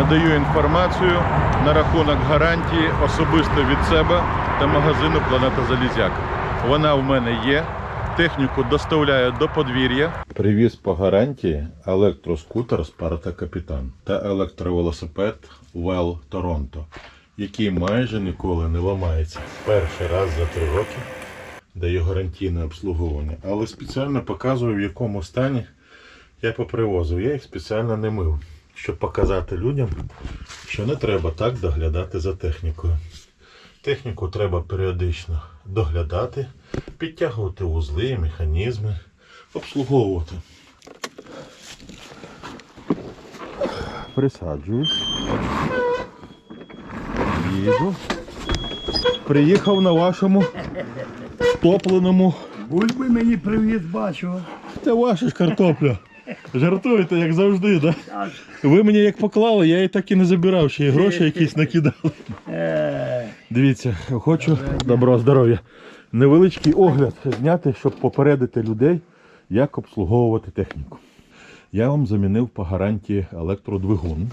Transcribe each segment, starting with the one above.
надаю інформацію на рахунок гарантії особисто від себе та магазину Планета Залізяк. Вона в мене є. Техніку доставляю до подвір'я. Привіз по гарантії електроскутер Спарта Капітан та електровелосипед Well Торонто, який майже ніколи не ламається. Перший раз за три роки даю гарантійне обслуговування, але спеціально показую, в якому стані я попривозив. Я їх спеціально не мив, щоб показати людям, що не треба так доглядати за технікою. Техніку треба періодично доглядати, підтягувати вузли, механізми, обслуговувати. Присаджуюсь. Їду. Приїхав на вашому топленому. Бульби мені привіт, бачу. Це ваша ж картопля. Жартуєте, як завжди, да? Ви мені як поклали, я її так і не забирав, ще й гроші якісь накидали. Е, Дивіться, хочу доброго здоров'я. Невеличкий огляд зняти, щоб попередити людей, як обслуговувати техніку. Я вам замінив по гарантії електродвигун.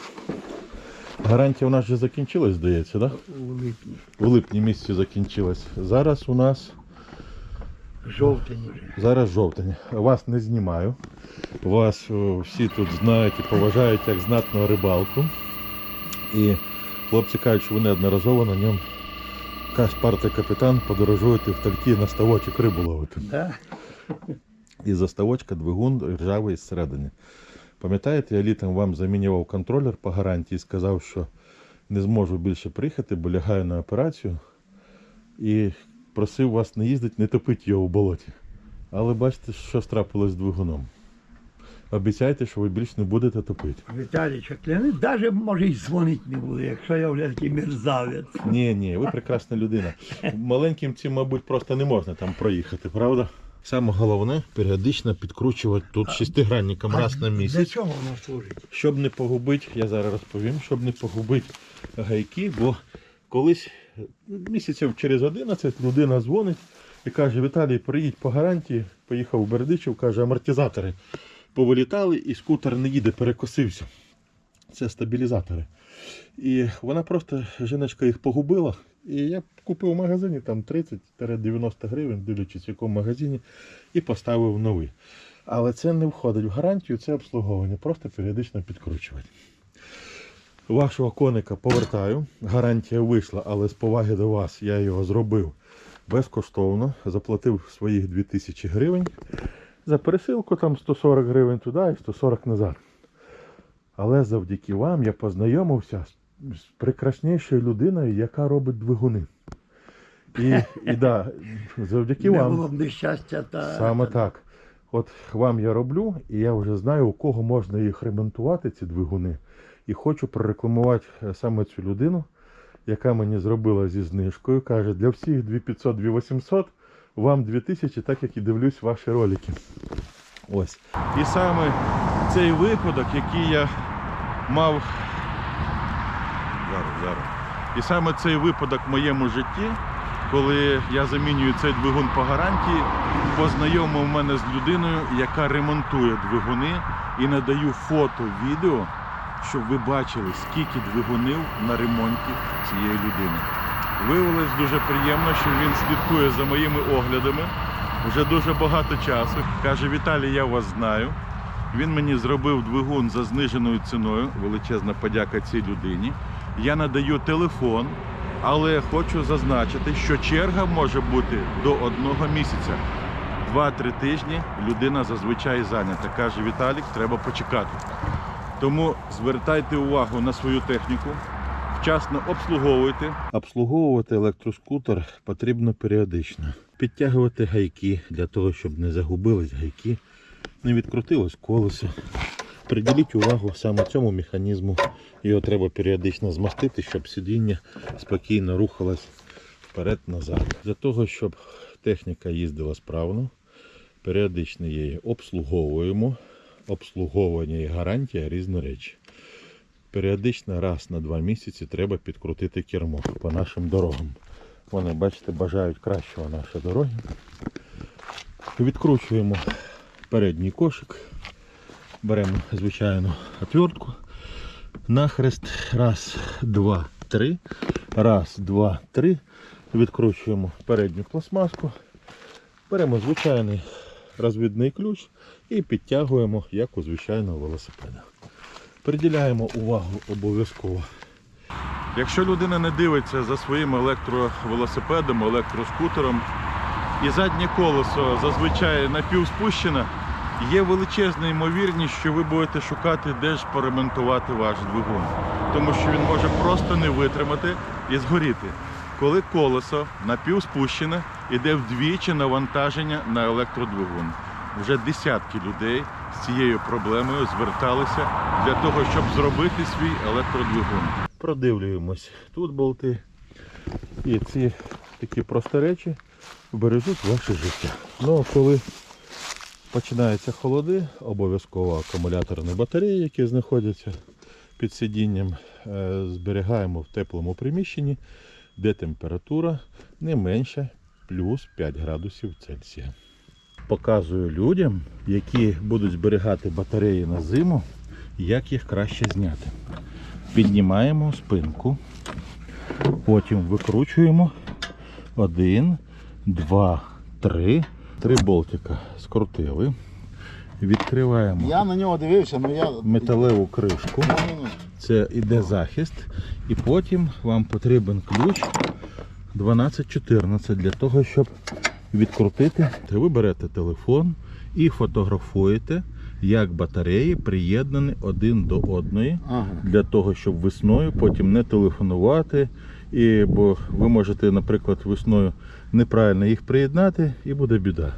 Гарантія у нас вже закінчилась, здається, так? Да? у липні. В липні місяці закінчилась. Зараз у нас Жовтень вже. зараз жовтень. Вас не знімаю. Вас о, всі тут знають і поважають як знатного рибалку. І хлопці кажуть, що ви неодноразово на ньому Каспарта капітан подорожуєте в тальки на ставочок рибу ловити. Да? І заставочка двигун ржавий зсередини. Пам'ятаєте, я літом вам замінював контролер по гарантії, сказав, що не зможу більше приїхати, бо лягаю на операцію. І просив вас не їздити, не топити його в болоті. Але бачите, що трапилось з двигуном. Обіцяйте, що ви більше не будете топити. Віталій Чаклянин навіть може й дзвонити не буде, якщо я вже такий мерзавець. Ні, ні, ви прекрасна людина. Маленьким цим, мабуть, просто не можна там проїхати, правда? Саме головне періодично підкручувати тут шестигранником раз на Для чого воно служить? Щоб не погубити, я зараз розповім, щоб не погубити гайки, бо колись місяців через 11 людина дзвонить і каже: Віталій, приїдь по гарантії, поїхав у Бердичів, каже, амортизатори повилітали і скутер не їде, перекосився. Це стабілізатори. І вона просто, жіночка їх погубила. І я купив в магазині там 30-90 гривень, дивлячись в якому магазині, і поставив новий. Але це не входить в гарантію, це обслуговування, просто періодично підкручувати. Вашого коника повертаю. Гарантія вийшла, але з поваги до вас я його зробив безкоштовно. Заплатив своїх 2000 гривень. За пересилку там 140 гривень туди і 140 назад. Але завдяки вам я познайомився з, прекраснішою людиною, яка робить двигуни. І, і да, завдяки Не вам. було б нещастя та. Саме так. От вам я роблю, і я вже знаю, у кого можна їх ремонтувати, ці двигуни. І хочу прорекламувати е, саме цю людину, яка мені зробила зі знижкою. Каже, для всіх 2500, 2800, вам 2000, так як і дивлюсь ваші ролики. Ось. І саме цей випадок, який я мав. Зараз, зараз. І саме цей випадок в моєму житті, коли я замінюю цей двигун по гарантії, познайомив мене з людиною, яка ремонтує двигуни і надаю фото, відео, щоб ви бачили, скільки двигунів на ремонті цієї людини. Виявилось дуже приємно, що він слідкує за моїми оглядами вже дуже багато часу. Каже, Віталій, я вас знаю. Він мені зробив двигун за зниженою ціною. Величезна подяка цій людині. Я надаю телефон, але хочу зазначити, що черга може бути до одного місяця. Два-три тижні людина зазвичай зайнята. Каже Віталік, треба почекати. Тому звертайте увагу на свою техніку, вчасно обслуговуйте. Обслуговувати електроскутер потрібно періодично. Підтягувати гайки для того, щоб не загубились гайки, не відкрутилось колесо. Приділіть увагу саме цьому механізму. Його треба періодично змастити, щоб сидіння спокійно рухалось вперед-назад. Для того, щоб техніка їздила справно, періодично її обслуговуємо. Обслуговування і гарантія різні речі. Періодично раз на два місяці треба підкрутити кермо по нашим дорогам. Вони, бачите, бажають кращого наші дороги. Відкручуємо передній кошик, беремо звичайну отвертку, Нахрест. Раз, два, три. Раз, два, три. Відкручуємо передню пластмаску. Беремо звичайний розвідний ключ і підтягуємо, як у звичайного велосипеда. Приділяємо увагу обов'язково. Якщо людина не дивиться за своїм електровелосипедом, електроскутером, і заднє колесо зазвичай напівспущене, є величезна ймовірність, що ви будете шукати, де ж поремонтувати ваш двигун. Тому що він може просто не витримати і згоріти. Коли колесо напівспущене, іде вдвічі навантаження на електродвигун. Вже десятки людей з цією проблемою зверталися для того, щоб зробити свій електродвигун. Продивлюємось тут болти. І ці такі прості речі бережуть ваше життя. Ну а коли починаються холоди, обов'язково акумуляторні батареї, які знаходяться під сидінням, е, зберігаємо в теплому приміщенні, де температура не менша плюс 5 градусів Цельсія. Показую людям, які будуть зберігати батареї на зиму, як їх краще зняти. Піднімаємо спинку, потім викручуємо один, два, три. Три болтика скрутили. Відкриваємо Я на нього дивився, але я. металеву кришку. Це іде захист. І потім вам потрібен ключ 1214 для того, щоб відкрутити. Ви берете телефон і фотографуєте, як батареї приєднані один до одної Ага. для того, щоб весною потім не телефонувати. І, бо ви можете, наприклад, весною неправильно їх приєднати і буде біда.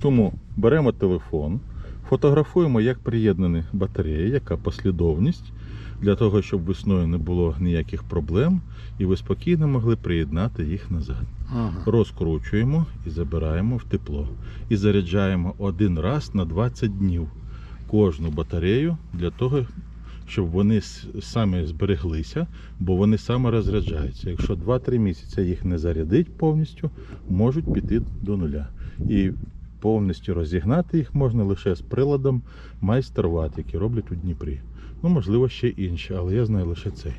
Тому беремо телефон, фотографуємо, як приєднані батареї, яка послідовність, для того, щоб весною не було ніяких проблем, і ви спокійно могли приєднати їх назад. Ага. Розкручуємо і забираємо в тепло. І заряджаємо один раз на 20 днів кожну батарею для того, щоб вони самі збереглися, бо вони саме розряджаються. Якщо 2-3 місяці їх не зарядить повністю, можуть піти до нуля. І повністю розігнати їх можна лише з приладом майстерват, який роблять у Дніпрі. Ну, можливо, ще інші, але я знаю лише цей.